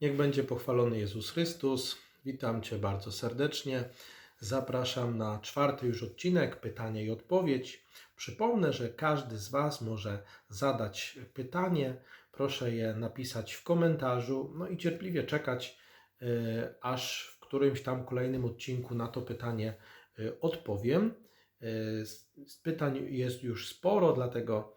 Niech będzie pochwalony Jezus Chrystus. Witam Cię bardzo serdecznie. Zapraszam na czwarty już odcinek Pytanie i odpowiedź. Przypomnę, że każdy z Was może zadać pytanie. Proszę je napisać w komentarzu, no i cierpliwie czekać, e, aż w którymś tam kolejnym odcinku na to pytanie e, odpowiem. Z Pytań jest już sporo, dlatego,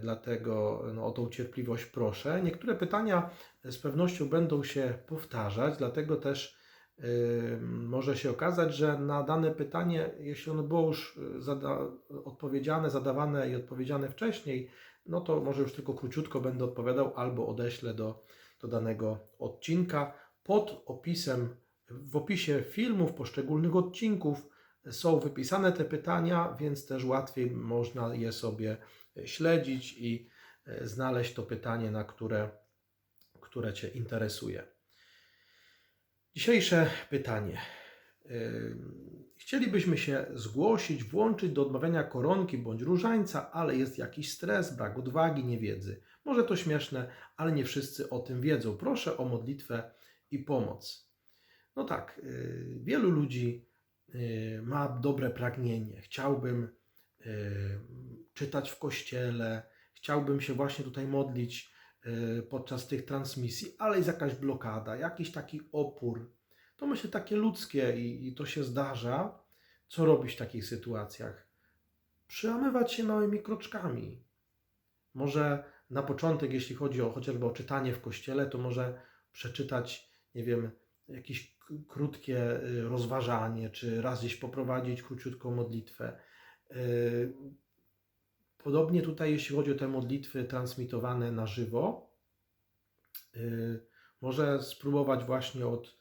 dlatego no, o tą cierpliwość proszę. Niektóre pytania z pewnością będą się powtarzać, dlatego też y, może się okazać, że na dane pytanie, jeśli ono było już y, zada, odpowiedziane, zadawane i odpowiedziane wcześniej, no to może już tylko króciutko będę odpowiadał albo odeślę do, do danego odcinka. Pod opisem, w opisie filmów, poszczególnych odcinków są wypisane te pytania, więc też łatwiej można je sobie śledzić i y, znaleźć to pytanie, na które które Cię interesuje. Dzisiejsze pytanie. Ym, Chcielibyśmy się zgłosić, włączyć do odmawiania koronki bądź różańca, ale jest jakiś stres, brak odwagi, niewiedzy. Może to śmieszne, ale nie wszyscy o tym wiedzą. Proszę o modlitwę i pomoc. No tak, yy, wielu ludzi ma dobre pragnienie. Chciałbym yy, czytać w kościele, chciałbym się właśnie tutaj modlić y, podczas tych transmisji, ale jest jakaś blokada, jakiś taki opór. To myślę takie ludzkie i, to się zdarza. Co robić w takich sytuacjach? Przełamywać się małymi kroczkami. Może na początek, jeśli chodzi o chociażby o czytanie w kościele, to może przeczytać, nie wiem, jakieś krótkie y, rozważanie, czy raz gdzieś poprowadzić króciutką modlitwę. Y, Podobnie tutaj, jeśli chodzi o te modlitwy transmitowane na żywo, yy, może spróbować właśnie od,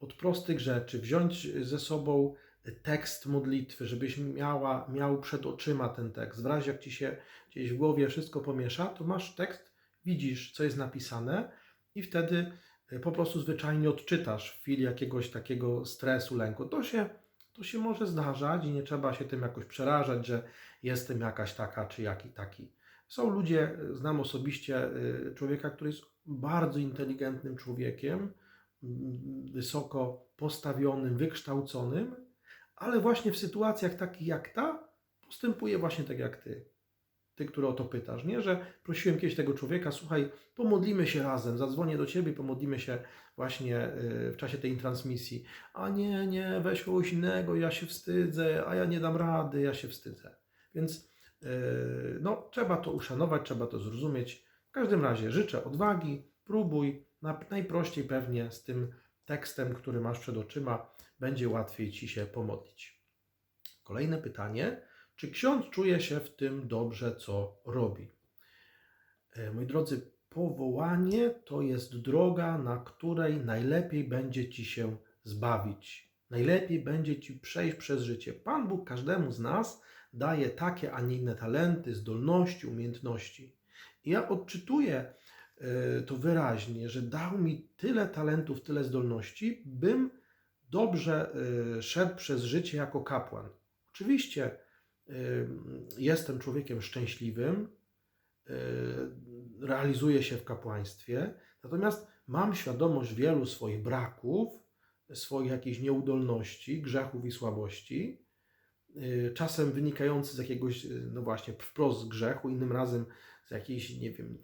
od prostych rzeczy, wziąć ze sobą tekst modlitwy, żebyś miała, miał przed oczyma ten tekst. W razie jak ci się gdzieś w głowie wszystko pomiesza, to masz tekst, widzisz, co jest napisane i wtedy po prostu zwyczajnie odczytasz w chwili jakiegoś takiego stresu, lęku. To się, to się może zdarzać i nie trzeba się tym jakoś przerażać, że jestem jakaś taka czy jaki taki. Są ludzie, znam osobiście y, człowieka, który jest bardzo inteligentnym człowiekiem, mm, wysoko postawionym, wykształconym, ale właśnie w sytuacjach takich jak ta postępuje właśnie tak jak ty. Ty, który o to pytasz, nie? Że prosiłem kiedyś tego człowieka, słuchaj, pomodlimy się razem, zadzwonię do ciebie, pomodlimy się właśnie y, w czasie tej transmisji. A nie, nie, weź kogoś innego, ja się wstydzę, a ja nie dam rady, ja się wstydzę. Więc yy, no, trzeba to uszanować, trzeba to zrozumieć. W każdym razie życzę odwagi, próbuj. Na, najprościej pewnie z tym tekstem, który masz przed oczyma, będzie łatwiej ci się pomodlić. Kolejne pytanie. Czy ksiądz czuje się w tym dobrze, co robi? E, Moi drodzy, powołanie to jest droga, na której najlepiej będzie ci się zbawić. Najlepiej będzie ci przejść przez życie. Pan Bóg każdemu z nas daje takie, a nie inne talenty, zdolności, umiejętności. I ja odczytuję e, to wyraźnie, że dał mi tyle talentów, tyle zdolności, bym dobrze e, szedł przez życie jako kapłan. Oczywiście jestem człowiekiem szczęśliwym, e, realizuję się w kapłaństwie, natomiast mam świadomość wielu swoich braków, swoich jakichś nieudolności, grzechów i słabości, y, czasem wynikający z jakiegoś, y, no właśnie, wprost z grzechu, innym razem z jakiejś, nie wiem,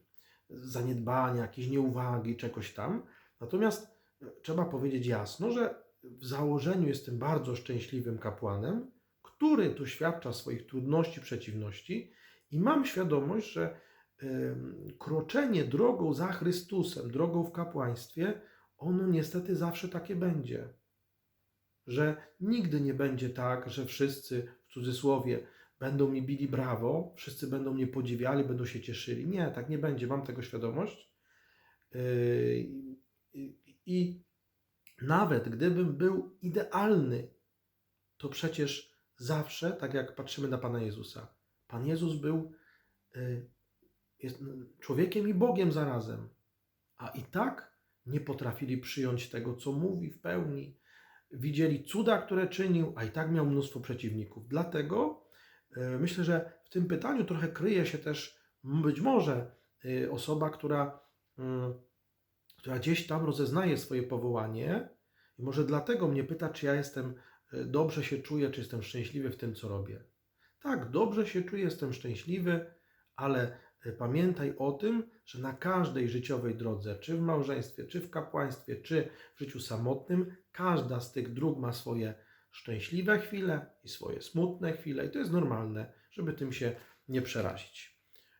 zaniedbania, jakiejś nieuwagi, czegoś tam. Natomiast y, trzeba powiedzieć jasno, że w założeniu jestem bardzo szczęśliwym kapłanem, który doświadcza swoich trudności, przeciwności i mam świadomość, że kroczenie drogą za Chrystusem, drogą w kapłaństwie, ono niestety zawsze takie będzie że nigdy nie będzie tak, że wszyscy w cudzysłowie będą mi bili brawo, wszyscy będą mnie podziwiali, będą się cieszyli. Nie, tak nie będzie, mam tego świadomość. Yy, i nawet gdybym był idealny, to przecież zawsze, tak jak patrzymy na Pana Jezusa, Pan Jezus był jest człowiekiem i Bogiem zarazem, a i tak nie potrafili przyjąć tego, co mówi w pełni, widzieli cuda, które czynił, a i tak miał mnóstwo przeciwników. Dlatego e, myślę, że w tym pytaniu trochę kryje się też być może e, osoba, która która gdzieś tam rozeznaje swoje powołanie. I może dlatego mnie pyta, czy ja jestem dobrze się czuję, czy jestem szczęśliwy w tym, co robię. Tak, dobrze się czuję, jestem szczęśliwy, ale e, pamiętaj o tym, że na każdej życiowej drodze, czy w małżeństwie, czy w kapłaństwie, czy w życiu samotnym, każda z tych dróg ma swoje szczęśliwe chwile i swoje smutne chwile, i to jest normalne, żeby tym się nie przerazić.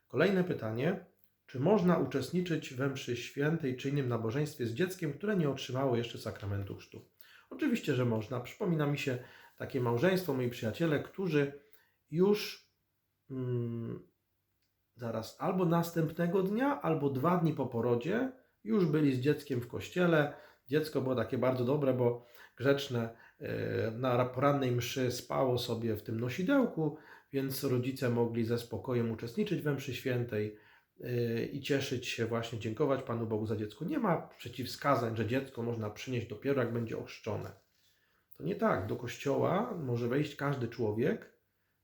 Kolejne pytanie. Czy można uczestniczyć we mszy świętej czy innym nabożeństwie z dzieckiem, które nie otrzymało jeszcze sakramentu chrztu? Oczywiście, że można. Przypomina mi się takie małżeństwo, moi przyjaciele, którzy już mm, zaraz albo następnego dnia, albo dwa dni po porodzie już byli z dzieckiem w kościele. Dziecko było takie bardzo dobre, bo grzeczne e, na porannej mszy spało sobie w tym nosidełku, więc rodzice mogli ze spokojem uczestniczyć we mszy świętej i cieszyć się właśnie, dziękować Panu Bogu za dziecko. Nie ma przeciwwskazań, że dziecko można przynieść dopiero jak będzie ochrzczone. To nie tak. Do kościoła może wejść każdy człowiek,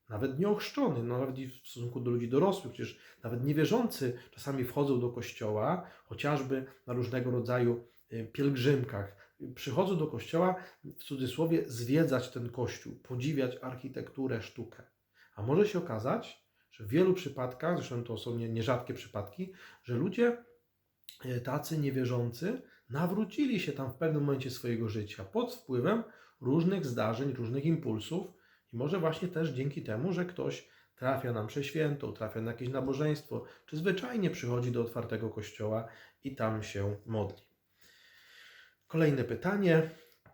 nawet nieochrzczony, no nawet w stosunku do ludzi dorosłych, przecież nawet niewierzący czasami wchodzą do kościoła, chociażby na różnego rodzaju yy, pielgrzymkach. Przychodzą do kościoła, w cudzysłowie, zwiedzać ten kościół, podziwiać architekturę, sztukę. A może się okazać, że w wielu przypadkach, zresztą to są nie- nierzadkie przypadki, że ludzie e, tacy niewierzący nawrócili się tam w pewnym momencie swojego życia pod wpływem różnych zdarzeń, różnych impulsów i może właśnie też dzięki temu, że ktoś trafia na mszę świętą, trafia na jakieś nabożeństwo, czy zwyczajnie przychodzi do otwartego kościoła i tam się modli. Kolejne pytanie.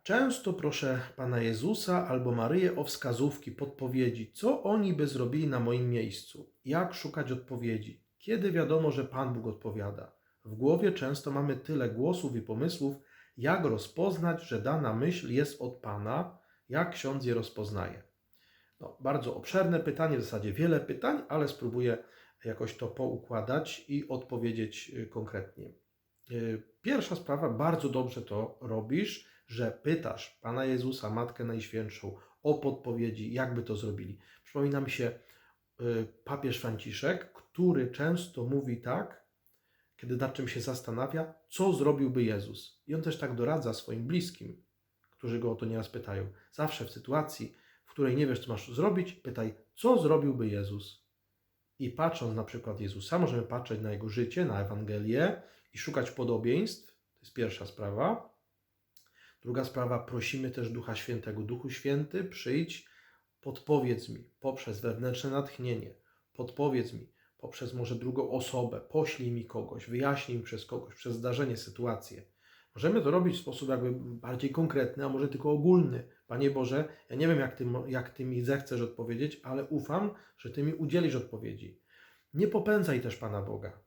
Często proszę Pana Jezusa albo Maryję o wskazówki, podpowiedzi, co oni by zrobili na moim miejscu, jak szukać odpowiedzi, kiedy wiadomo, że Pan Bóg odpowiada. W głowie często mamy tyle głosów i pomysłów, jak rozpoznać, że dana myśl jest od Pana, jak ksiądz je rozpoznaje. No, bardzo obszerne pytanie, w zasadzie wiele pytań, ale spróbuję jakoś to poukładać i odpowiedzieć y, konkretnie. Y, Pierwsza sprawa, bardzo dobrze to robisz, że pytasz Pana Jezusa, Matkę Najświętszą o podpowiedzi, jakby to zrobili. Przypomina mi się y, papież Franciszek, który często mówi tak, kiedy nad czym się zastanawia, co zrobiłby Jezus. I on też tak doradza swoim bliskim, którzy go o to nieraz pytają. Zawsze w sytuacji, w której nie wiesz, co masz zrobić, pytaj, co zrobiłby Jezus. I patrząc na przykład Jezusa, możemy patrzeć na jego życie, na Ewangelię i szukać podobieństw. To jest pierwsza sprawa. Druga sprawa, prosimy też Ducha Świętego. Duchu Święty, przyjdź, podpowiedz mi poprzez wewnętrzne natchnienie, podpowiedz mi poprzez może drugą osobę, poślij mi kogoś, wyjaśnij mi przez kogoś, przez zdarzenie, sytuację. Możemy to robić w sposób jakby bardziej konkretny, a może tylko ogólny. Panie Boże, ja nie wiem, jak ty, jak ty mi zechcesz odpowiedzieć, ale ufam, że Ty mi udzielisz odpowiedzi. Nie popędzaj też Pana Boga.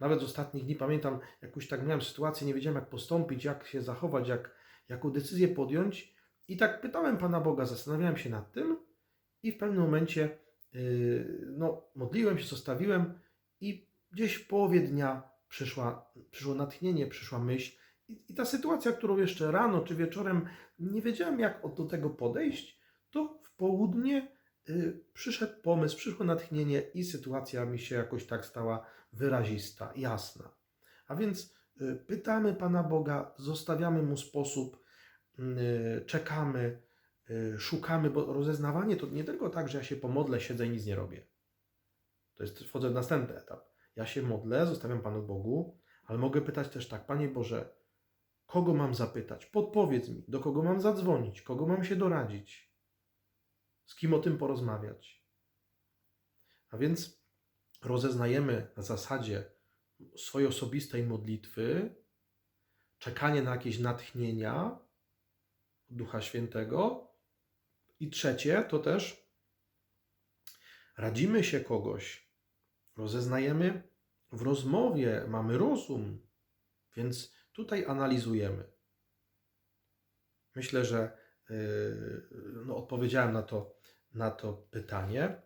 Nawet z ostatnich dni pamiętam, jakąś tak miałem sytuację, nie wiedziałem jak postąpić, jak się zachować, jak, jaką decyzję podjąć. I tak pytałem Pana Boga, zastanawiałem się nad tym i w pewnym momencie yy, no, modliłem się, zostawiłem i gdzieś w połowie dnia przyszła, przyszło natchnienie, przyszła myśl. I, ta sytuacja, którą jeszcze rano czy wieczorem nie wiedziałem, jak do tego podejść, to w południe y, przyszedł pomysł, przyszło natchnienie i sytuacja mi się jakoś tak stała wyrazista, jasna. A więc y, pytamy Pana Boga, zostawiamy Mu sposób, y, czekamy, y, szukamy, bo rozeznawanie to nie tylko tak, że ja się pomodlę, siedzę i nic nie robię. To jest, wchodzę w następny etap. Ja się modlę, zostawiam Panu Bogu, ale mogę pytać też tak, Panie Boże, kogo mam zapytać? Podpowiedz mi, do kogo mam zadzwonić, kogo mam się doradzić, z kim o tym porozmawiać. A więc rozeznajemy na zasadzie swojej osobistej modlitwy, czekanie na jakieś natchnienia Ducha Świętego. I trzecie to też radzimy się kogoś, rozeznajemy w rozmowie, mamy rozum, więc tutaj analizujemy. Myślę, że yy, no, odpowiedziałem na to, na to pytanie.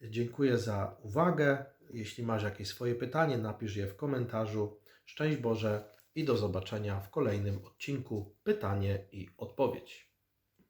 Dziękuję za uwagę. Jeśli masz jakieś swoje pytanie, napisz je w komentarzu. Szczęść Boże i do zobaczenia w kolejnym odcinku Pytanie i odpowiedź.